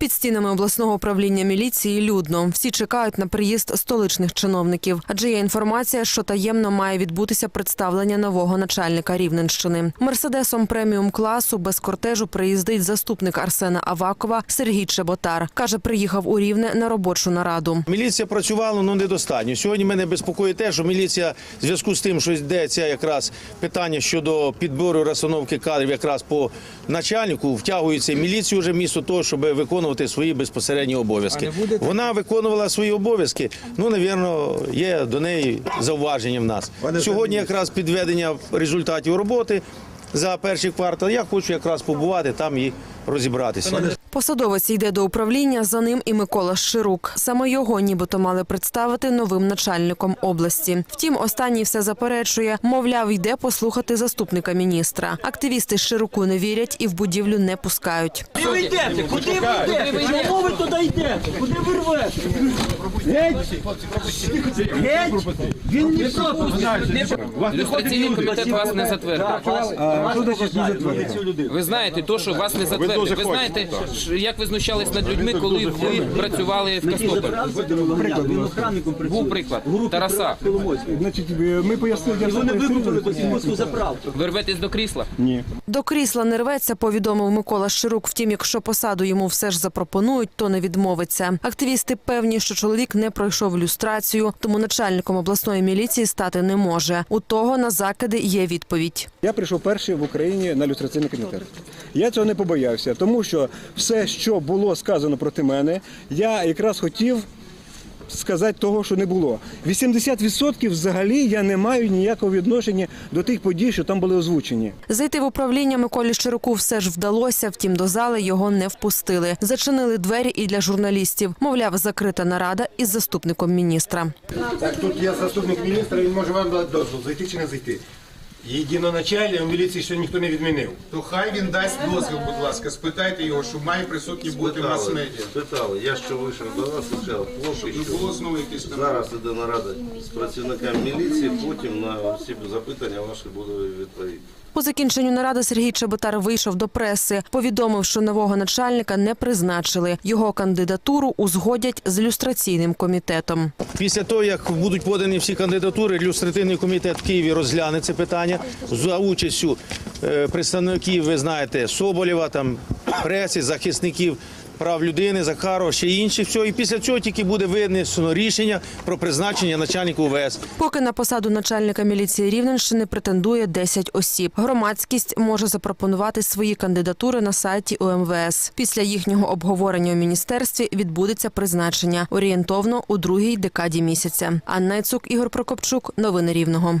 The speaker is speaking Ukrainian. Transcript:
Під стінами обласного управління міліції людно. Всі чекають на приїзд столичних чиновників. Адже є інформація, що таємно має відбутися представлення нового начальника Рівненщини. Мерседесом преміум класу без кортежу приїздить заступник Арсена Авакова Сергій Чеботар. каже, приїхав у Рівне на робочу нараду. Міліція працювала, ну недостатньо. Сьогодні мене безпокоїть те, що міліція в зв'язку з тим, що йдеться якраз питання щодо підбору розстановки кадрів, якраз по начальнику, втягується міліцію вже місто того, щоб виконувати свої безпосередні обов'язки. Вона виконувала свої обов'язки. Ну, навірно, є до неї зауваження в нас. Сьогодні якраз підведення результатів роботи за перший квартал. Я хочу якраз побувати там і розібратися. Посадовець йде до управління, за ним і Микола Ширук. Саме його нібито мали представити новим начальником області. Втім, останній все заперечує, мовляв, йде послухати заступника міністра. Активісти Шируку не вірять і в будівлю не пускають. Куди ви йдете? Куди ви йдете? Чому ви туди йдете? Куди ви рвете? Геть! Геть! Він не пропустить. Люстраційний комітет вас не затвердив. Ви знаєте, то, що вас не затвердив. Ви знаєте, ш- як ви знущались над людьми, коли ви працювали в Костополі? Він охранником працює. Був приклад Тараса. Значить, е, ми пояснили, як це викупили до мосту заправку. Ви рветесь до крісла? Ні. До крісла не рветься, повідомив Микола Ширук. Втім, якщо посаду йому все ж запропонують, то не відмовиться. Активісти певні, що чоловік не пройшов люстрацію, тому начальником обласної міліції стати не може. У того на закиди є відповідь. Я прийшов перший в Україні на люстраційний комітет. Я цього не побоявся, тому що все, що було сказано проти мене, я якраз хотів сказати того, що не було. 80% взагалі я не маю ніякого відношення до тих подій, що там були озвучені. Зайти в управління Миколі Щируку все ж вдалося, втім до зали його не впустили. Зачинили двері і для журналістів. Мовляв, закрита нарада із заступником міністра. Так, тут є заступник міністра, він може вам дати дозвіл, зайти чи не зайти. Єдиноначальний у міліції ще ніхто не відмінив. То хай він дасть дозвіл, будь ласка, спитайте його, що має присутні бути мас-медіа. Спитали. Я що вийшов до вас і сказав, поки Не що було знову якісь там. зараз іде нарада з працівниками міліції, потім на всі запитання ваші буду відповідати. По закінченню наради Сергій Чеботар вийшов до преси, повідомив, що нового начальника не призначили. Його кандидатуру узгодять з люстраційним комітетом. Після того, як будуть подані всі кандидатури, люстративний комітет в Києві розгляне це питання за участю е, представників, ви знаєте, Соболєва, там преси, захисників прав людини, Захарова, ще інших. Все. І після цього тільки буде винесено рішення про призначення начальника УВС. Поки на посаду начальника міліції Рівненщини претендує 10 осіб. Громадськість може запропонувати свої кандидатури на сайті УМВС. Після їхнього обговорення у міністерстві відбудеться призначення орієнтовно у другій декаді місяця. Анна Яцук, Ігор Прокопчук. Новини Рівного.